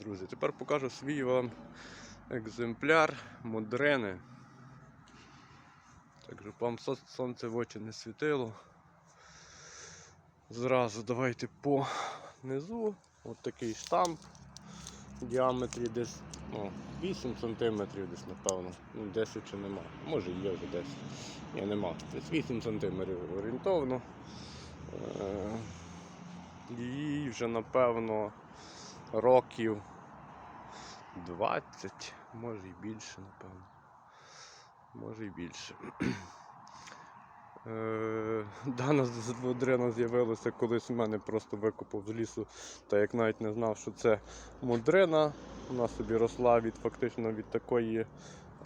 Друзі, тепер покажу свій вам екземпляр модрени. Так, щоб вам сонце в очі не світило. Зразу давайте по низу. От такий штамп в діаметрі десь ну, 8 см десь, напевно. Ну, 10 чи нема. Може є вже 10. Ні, нема. Десь 8 см орієнтовно. Е, Їй вже напевно років 20, може і більше, напевно. Може і більше. Е, Дана модрина з'явилася колись у мене просто викопав з лісу, та як навіть не знав, що це модрина. Вона собі росла від фактично від такої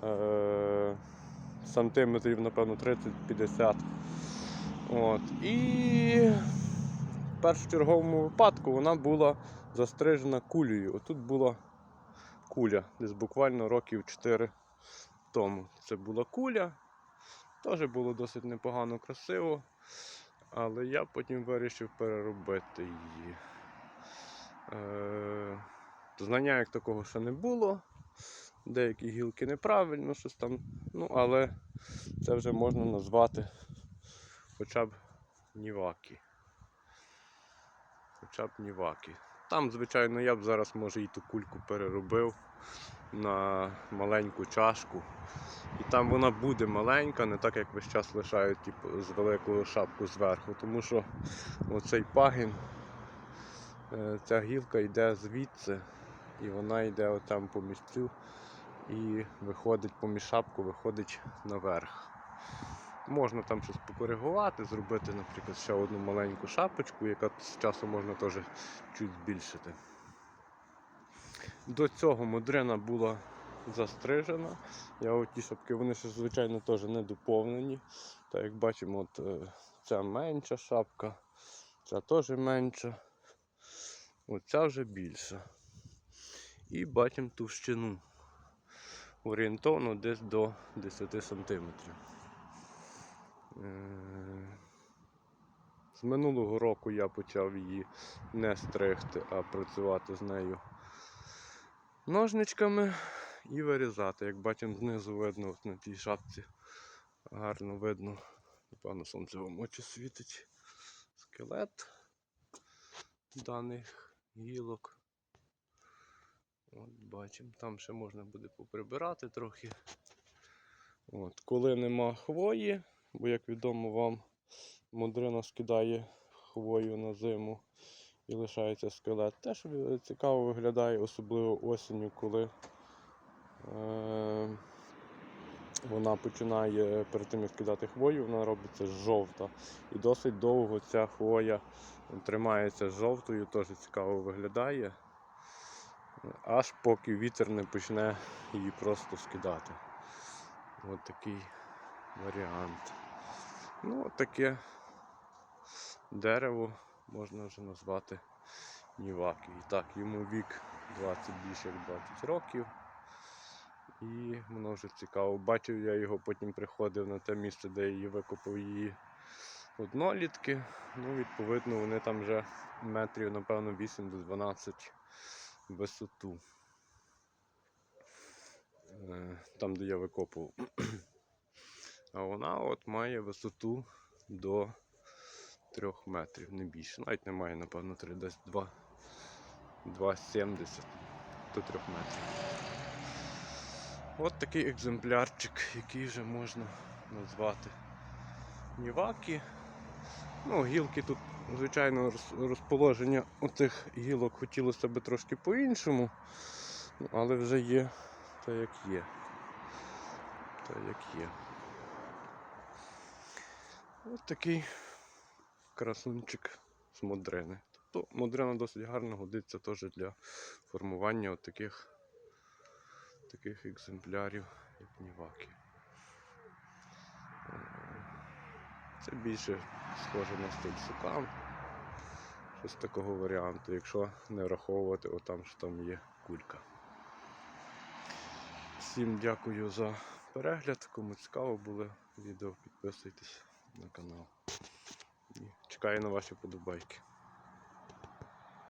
е, сантиметрів, напевно, 30-50. От. І першочерговому випадку вона була застрижена кулею. Отут була куля, десь буквально років 4 тому. Це була куля. Теж було досить непогано красиво. Але я потім вирішив переробити її. Е, знання як такого ще не було. Деякі гілки неправильно, щось там. Ну, але це вже можна назвати хоча б ніваки. Хоча б ніваки. Там, звичайно, я б зараз може і ту кульку переробив на маленьку чашку. І там вона буде маленька, не так як весь час лишають типу, з великою шапку зверху. Тому що оцей пагін, е, ця гілка йде звідси, і вона йде отам по місцю і виходить поміж шапку, виходить наверх. Можна там щось покоригувати, зробити, наприклад, ще одну маленьку шапочку, яка з часу можна теж чуть збільшити. До цього модрина була застрижена. Я от ті шапки, вони ще, звичайно, теж не доповнені. Так як бачимо, от е, ця менша шапка, ця теж менша, оця вже більша. І бачимо товщину. Орієнтовно десь до 10 сантиметрів. Е, З минулого року я почав її не стригти, а працювати з нею ножничками і вирізати. Як бачимо, знизу видно от на тій шапці. Гарно видно. Напевно, сонце вам очі світить. Скелет даних гілок. От бачимо, там ще можна буде поприбирати трохи. От, коли нема хвої, бо, як відомо вам, модрина скидає хвою на зиму і лишається скелет. Теж цікаво виглядає, особливо осінню, коли е- вона починає перед тим, як скидати хвою, вона робиться жовта. І досить довго ця хвоя тримається жовтою, теж цікаво виглядає. Аж поки вітер не почне її просто скидати. Ось такий варіант. Ну, таке дерево можна вже назвати Ніваки. І так, йому вік 20 більше як 20 років. І воно вже цікаво. Бачив я його, потім приходив на те місце, де її викопав її однолітки. Ну, відповідно, вони там вже метрів, напевно, 8 до 12 в висоту. Е, Там, де я викопував. А вона от має висоту до 3 метрів, не більше. Навіть немає, напевно, 3, десь 2, 2,70 до 3 метрів. От такий екземплярчик, який вже можна назвати Ніваки. Ну, гілки тут, звичайно, розположення отих гілок хотілося б трошки по-іншому, але вже є те, як є. Те, як є. Ось такий красунчик з модрини. Тобто модрина досить гарно годиться теж для формування таких, таких екземплярів, як ніваки. Е, Це більше схоже на стиль сукан. Щось такого варіанту, якщо не враховувати, отам що там є кулька. Всім дякую за перегляд. Кому цікаво було відео, підписуйтесь на канал. І чекаю на ваші подобайки.